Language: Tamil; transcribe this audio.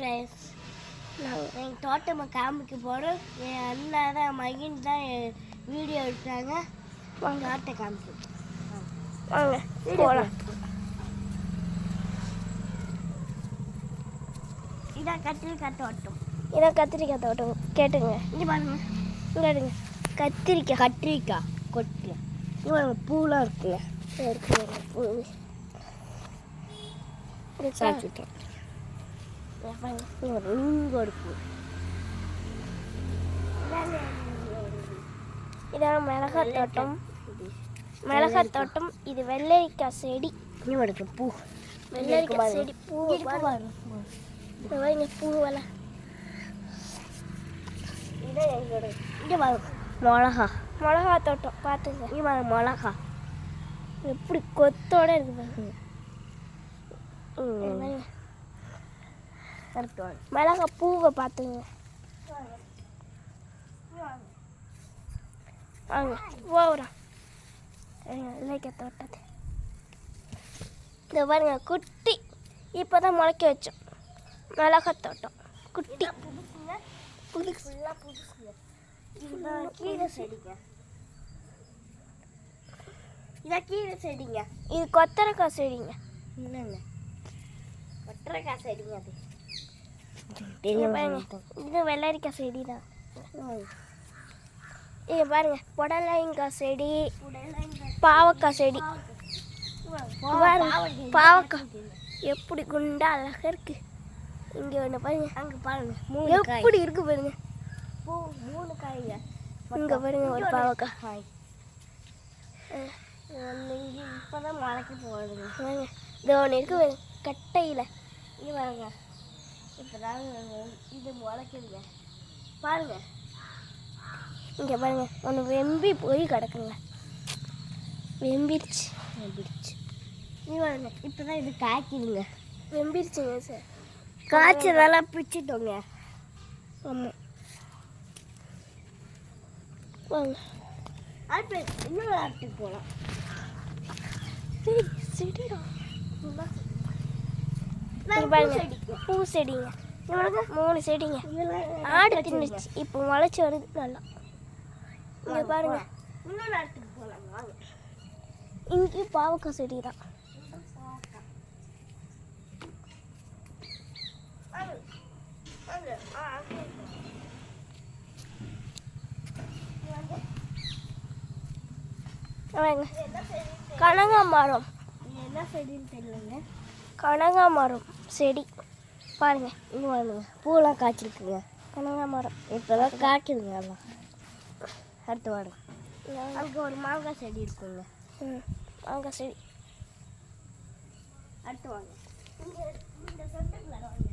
ஃப்ரெண்ட்ஸ் நாங்கள் எங்கள் தோட்டமை காமிக்க போகிறோம் என் அண்ணா தான் மகின் தான் வீடியோ எடுத்தாங்க வாங்க. தோட்டை காமிக்க வாங்க போகலாம் இதான் கத்திரிக்காய் தோட்டம். இதான் கத்திரிக்காய் தோட்டம். கேட்டுங்க. இங்கே பாருங்க. இங்கே எடுங்க. கத்திரிக்காய் கத்திரிக்காய் கொட்டு இங்கே பாருங்க பூலாம் இருக்குங்க. இருக்குங்க பூ? சாப்பிட்டுட்டேன் மிளகாய் தோட்டம். மிளகாய் தோட்டம் இது வெள்ளரிக்காய் செடி. இங்கே ஒரு பூ. வெள்ளரிக்காய் செடி பூ பாருங்க பாருங்க இந்த பாருங்க பூ வலை. இதான் எங்களோட இங்கே பாருங்க மிளகா. மிளகா தோட்டம் பார்த்துங்க இங்கே பாருங்க மிளகா. எப்படி கொத்தோட இருக்கு பாருங்க ம் பாருங்க. கரெக்ட் வாங்க மிளகா பூவை பார்த்துங்க. வாங்க. போகிறோம் வெள்ளரிக்காய் தோட்டத்தை இந்த பாருங்க குட்டி. இப்போ தான் முளைக்க வச்சோம். மிளகாய் தோட்டம். குட்டி. புதுசு. கீரை செடிங்க. இதான் கீரை செடிங்க. இது கொத்தரக்காய் செடிங்க. என்னங்க ஒட்டரைக்காய் செடிங்க அது. இது வெள்ளரிக்காய் செடி தான். இது பாருங்க. புடலங்காய் செடி பாவக்காய் செடி. பாருங்க, பாவக்காய். எப்படி குண்டா அழகா இருக்கு. இங்க ஒன்று பாருங்க. அங்கே பாருங்க. எப்படி இருக்கு பாருங்க. மூணு காய்ங்க. இங்க பாருங்க ஒரு பாவக்காய். காய். ஒன்று இங்கே இப்போ தான் மழைக்கு போகுதுங்க இது ஒன்று இருக்கு பாருங்க. கட்டையில். இங்கே பாருங்க. இப்போ இது முளைக்குதுங்க. பாருங்க. இங்க பாருங்க. ஒன்று வெம்பி போய் கிடக்குங்க. வெம்பிருச்சு பிடிச்சி இங்கே பாருங்க. இப்போ தான் இது காய்க்குதுங்க. வெம்பிருச்சுங்க சார். காய்ச்சதெல்லாம் பிடிச்சிட்டோங்க ஆமாம் வாங்க. அடுத்து இன்னொரு இடத்துக்கு போகலாம் சரி இங்க பாருங்க. பூ செடிங்க. இவனுக்கு மூணு செடிங்க. ஆடு தின்னுச்சு இப்போ முளைச்சி வருது. நல்லா. இங்க பாருங்க. இங்கேயும் பாவக்காய் செடி தான் கனகா மரம் என்ன செடின்னு தெரியலங்க. கனகா மரம் செடி. பாருங்க இங்கே வாங்க பூலாம் காய்ச்சிருக்குங்க. கனகா மரம் இப்போ தான் காய்க்குதுங்க எல்லாம். அடுத்து வாங்க அங்கே ஒரு மாங்காய் செடி இருக்குங்க. ம். மாங்காய் செடி. அடுத்து வாங்க. இந்த வாங்க